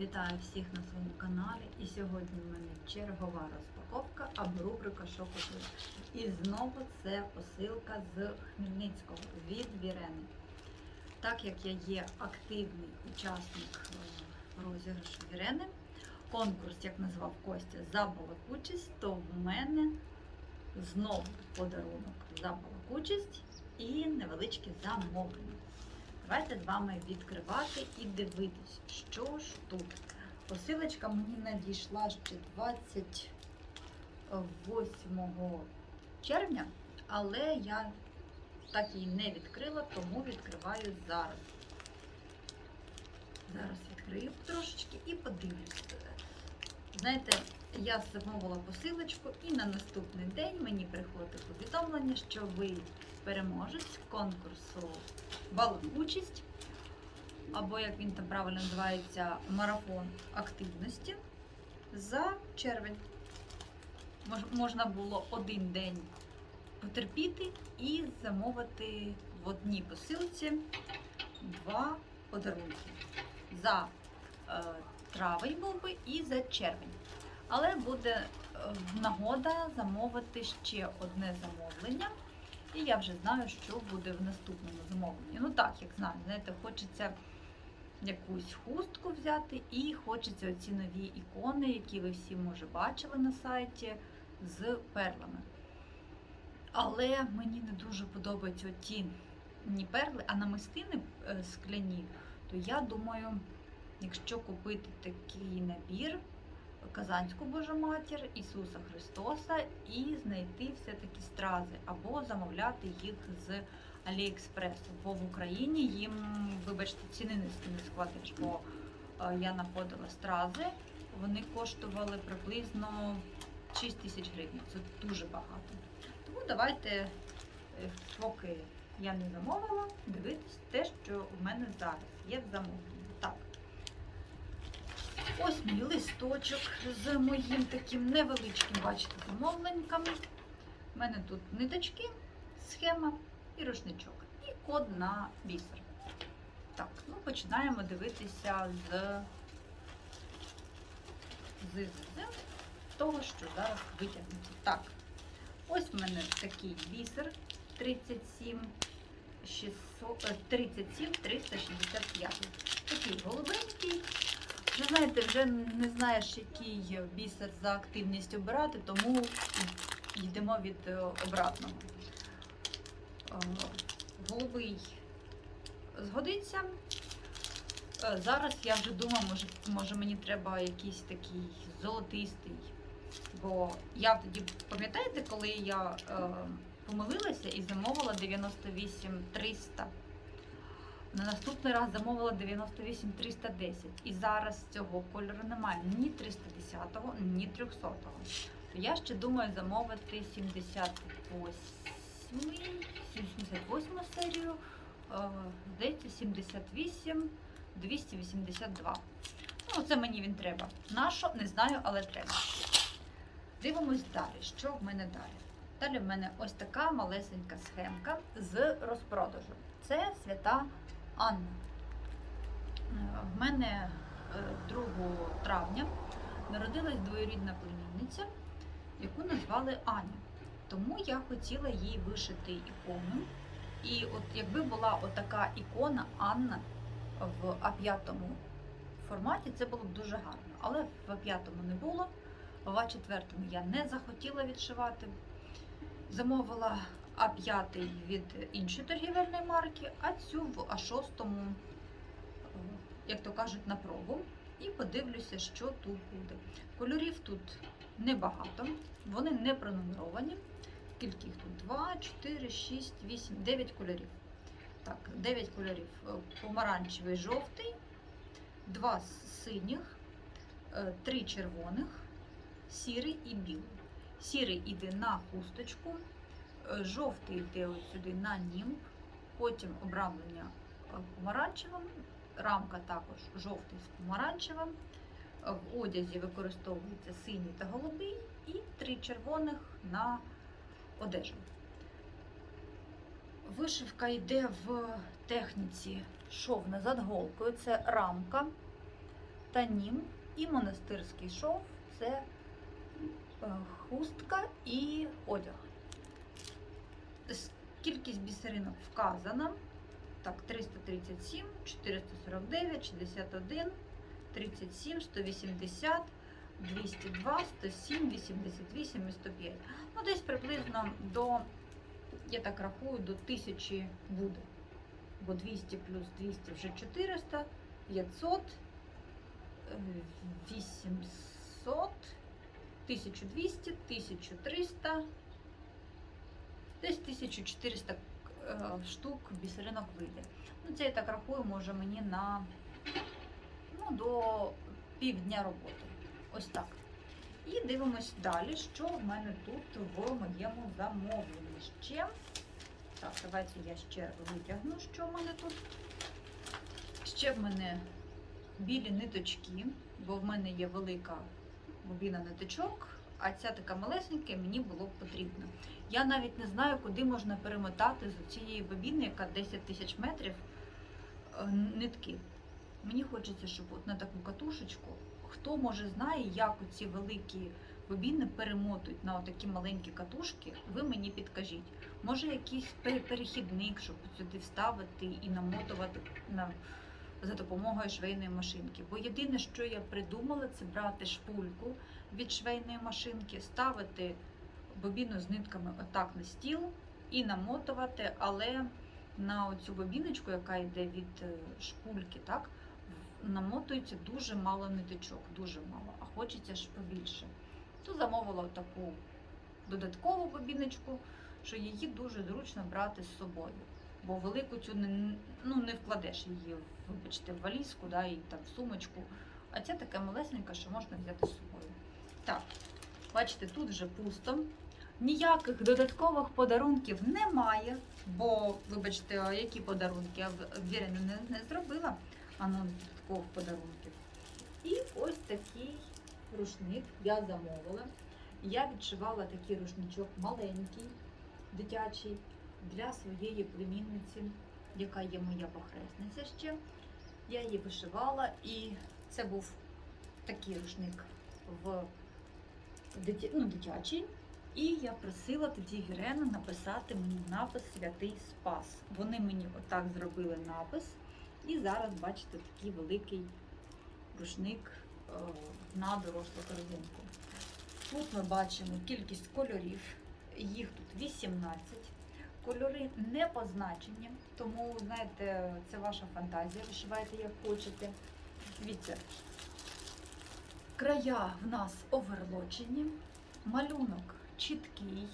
Вітаю всіх на своєму каналі. І сьогодні в мене чергова розпаковка або рубрика Що купила. І знову це посилка з Хмельницького від Вірени. Так як я є активний учасник е, розіграшу Вірени, конкурс, як назвав Костя, за балакучість, то в мене знову подарунок за балакучість і невеличке замовлення. Давайте з вами відкривати і дивитись, що ж тут. Посилочка мені надійшла ще 28 червня, але я так її не відкрила, тому відкриваю зараз. Зараз відкрию трошечки і подивлюся. Знаєте, я замовила посилочку і на наступний день мені приходить повідомлення, що ви переможець конкурсу балакучість, або як він там правильно називається, марафон активності за червень. Мож- Можна було один день потерпіти і замовити в одній посилці два подарунки. За е, травень був би і за червень. Але буде е, нагода замовити ще одне замовлення. І я вже знаю, що буде в наступному замовленні. Ну так, як знаю, знаєте, хочеться якусь хустку взяти, і хочеться оці нові ікони, які ви всі може бачили на сайті з перлами. Але мені не дуже подобаються ті не перли, а намистини е, скляні, то я думаю, якщо купити такий набір, Казанську Божу Матір, Ісуса Христоса і знайти все-таки стрази або замовляти їх з Аліекспресу. Бо в Україні їм, вибачте, ціни не складеш, бо е, я знаходила стрази, вони коштували приблизно 6 тисяч гривень. Це дуже багато. Тому давайте, е, поки я не замовила, дивитись те, що в мене зараз є в замовленні. Ось мій листочок з моїм таким невеличким, бачите, замовленьками. У мене тут ниточки, схема і рушничок. І код на бісер. Так, ну починаємо дивитися з, з, з, з того, що зараз витягнуто. Так, ось в мене такий бісер 37 600, е, 37 365. Такий голубенький. Вже знаєте, вже не знаєш, який бісер за активність обирати, тому йдемо від е, обратного. Е, Голубий згодиться. Е, Зараз я вже думаю, може, може мені треба якийсь такий золотистий. Бо я тоді, пам'ятаєте, коли я е, помилилася і замовила 98 300 на наступний раз замовила 98 310. І зараз цього кольору немає ні 310-го, ні 300-го. То я ще думаю замовити 78 78 серію, е, здається, 78 282. Ну, це мені він треба. Нащо? Не знаю, але треба. Дивимось далі. Що в мене далі? Далі в мене ось така малесенька схемка з розпродажу. Це свята Анна. Е, В мене е, 2 травня народилась двоюрідна племінниця, яку назвали Аня. Тому я хотіла їй вишити ікону. І от якби була отака ікона Анна в А5 форматі, це було б дуже гарно. Але в А5 не було, в А4 я не захотіла відшивати. Замовила А5 від іншої торгівельної марки, а цю в А6, е, як то кажуть, на пробу. І подивлюся, що тут буде. Кольорів тут небагато, вони не пронумеровані. Скільки їх тут? 2, 4, 6, 8, 9 кольорів. Так, 9 кольорів. Е, Помаранчевий, жовтий, 2 синіх, 3 червоних, сірий і білий. Сірий іде на хусточку, е, жовтий йде ось сюди на німб, потім обрамлення е, помаранчевим, рамка також жовтий з помаранчевим. Е, В одязі використовується синій та голубий і три червоних на одежу. Вишивка йде в техніці шов назад голкою, це рамка. станім і монастирський шов це е, хустка і одяг. Кількість бісеринок вказана. Так, 337, 449, 61, 37, 180, 202, 107, 88 і 105. Ну, десь приблизно до, я так рахую, до 1000 буде. Бо 200 плюс 200 вже 400, 500, е, 800, 1200, 1300, десь 1400 е, штук бісеринок вийде. Ну, це я так рахую, може мені на ну, до півдня роботи. Ось так. І дивимось далі, що в мене тут в моєму замовленні. Ще. Так, давайте я ще витягну, що в мене тут. Ще в мене білі ниточки, бо в мене є велика бобіна ниточок, а ця така малесенька мені було потрібно. Я навіть не знаю, куди можна перемотати з цієї бобіни, яка 10 тисяч метрів е, нитки. Мені хочеться, щоб от на таку катушечку, хто може знає, як оці великі бобіни перемотують на отакі маленькі катушки, ви мені підкажіть. Може якийсь перехідник, щоб сюди вставити і намотувати на, за допомогою швейної машинки. Бо єдине, що я придумала, це брати шпульку від швейної машинки, ставити бобіну з нитками отак на стіл і намотувати, але на оцю бобіночку, яка йде від е, шпульки, так, намотується дуже мало ниточок, дуже мало, а хочеться ж побільше. То замовила таку додаткову бобіночку, що її дуже зручно брати з собою. Бо велику цю не, ну, не вкладеш її, вибачте, в валізку да, і там в сумочку. А ця така малесенька, що можна взяти з собою. Так, бачите, тут вже пусто. Ніяких додаткових подарунків немає, бо, вибачте, які подарунки? Я в- не, не зробила ану додаткових подарунків. І ось такий рушник я замовила. Я відшивала такий рушничок маленький, дитячий, для своєї племінниці, яка є моя похресниця ще. Я її вишивала, і це був такий рушник в дитя... ну, дитячий. І я просила тоді Вірену написати мені напис Святий Спас. Вони мені отак зробили напис. І зараз бачите такий великий рушник е, на дорослу корзинку. Тут ми бачимо кількість кольорів, їх тут 18. Кольори не позначені, тому, знаєте, це ваша фантазія, вишивайте як хочете. Дивіться, края в нас оверлочені, малюнок чіткий.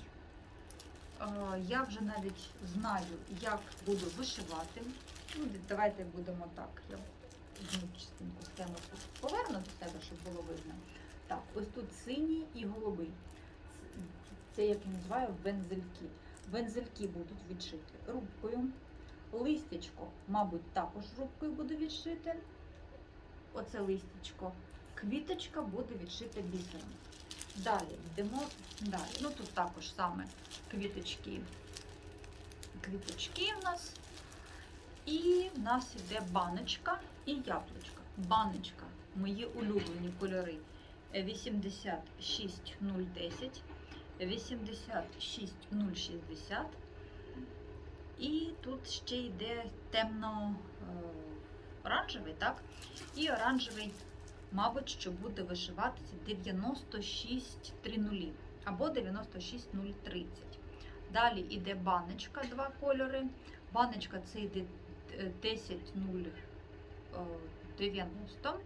Е, Я вже навіть знаю, як буду вишивати. Ну, давайте будемо так. Я одну частинку схеми поверну до себе, щоб було видно. Так, ось тут синій і голубий. Це як я називаю бензельки. Бензельки будуть відшиті рубкою. Листячко, мабуть, також рубкою буде відшите. Оце листячко. Квіточка буде відшита бісером. Далі йдемо далі. Ну тут також саме квіточки. Квіточки в нас. І в нас йде баночка і яблучко. Баночка, мої улюблені кольори. 86010, 86060. І тут ще йде темно е, так? І оранжевий, мабуть, що буде вишиватися 9630 або 96030. Далі йде баночка, два кольори. Баночка це йде е, 10090,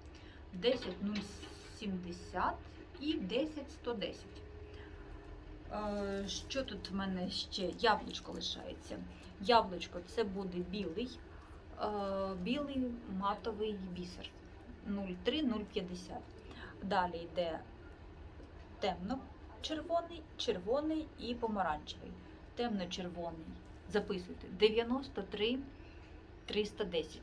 10070 і 10110. Е, Що тут в мене ще? Яблучко лишається. Яблучко це буде білий, е, білий матовий бісер 03050. Далі йде темно-червоний, червоний і помаранчевий. Темно-червоний. Записуйте 93 310.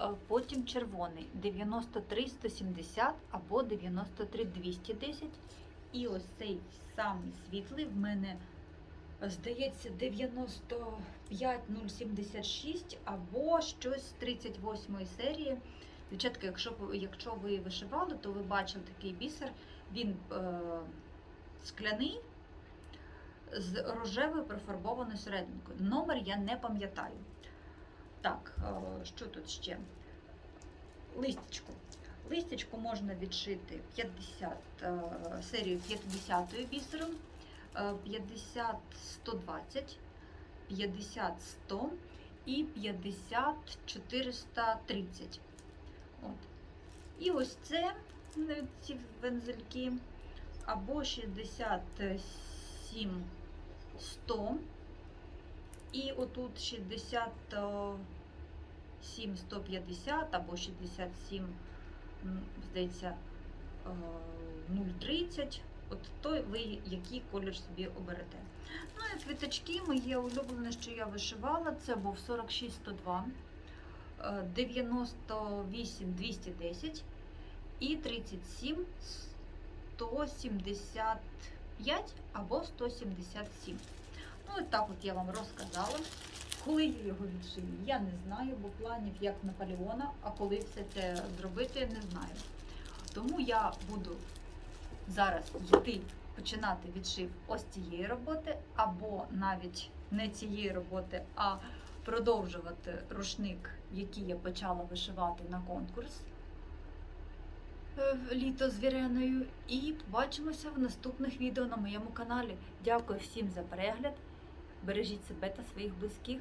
Е, Потім червоний 93 170 або 93 210. І ось цей самий світлий в мене, здається, 95 076 або щось з 38 серії. Дівчатка, якщо, якщо ви вишивали, то ви бачили такий бісер, він е, скляний з рожевою профарбованою серединкою. Номер я не пам'ятаю. Так, е, що тут ще? Листячко. Листячко можна відшити 50, е, серію 50 бісером, е, 50 120, 50 100 і 50 430. От. І ось це е, ці вензельки або 67 100 і отут 67 150 або 67 м, здається, е, 0,30. От той ви який колір собі оберете. Ну і квіточки моє улюблене, що я вишивала, це був 46 102, е, 98 210 і 37 175 або 177. Ну, от так от я вам розказала. Коли я його відшию, я не знаю, бо планів як Наполеона, а коли все це зробити, не знаю. Тому я буду зараз йти починати відшив ось цієї роботи, або навіть не цієї роботи, а продовжувати рушник, який я почала вишивати на конкурс е, в літо з Віреною. І побачимося в наступних відео на моєму каналі. Дякую всім за перегляд. Бережіть себе та своїх близьких.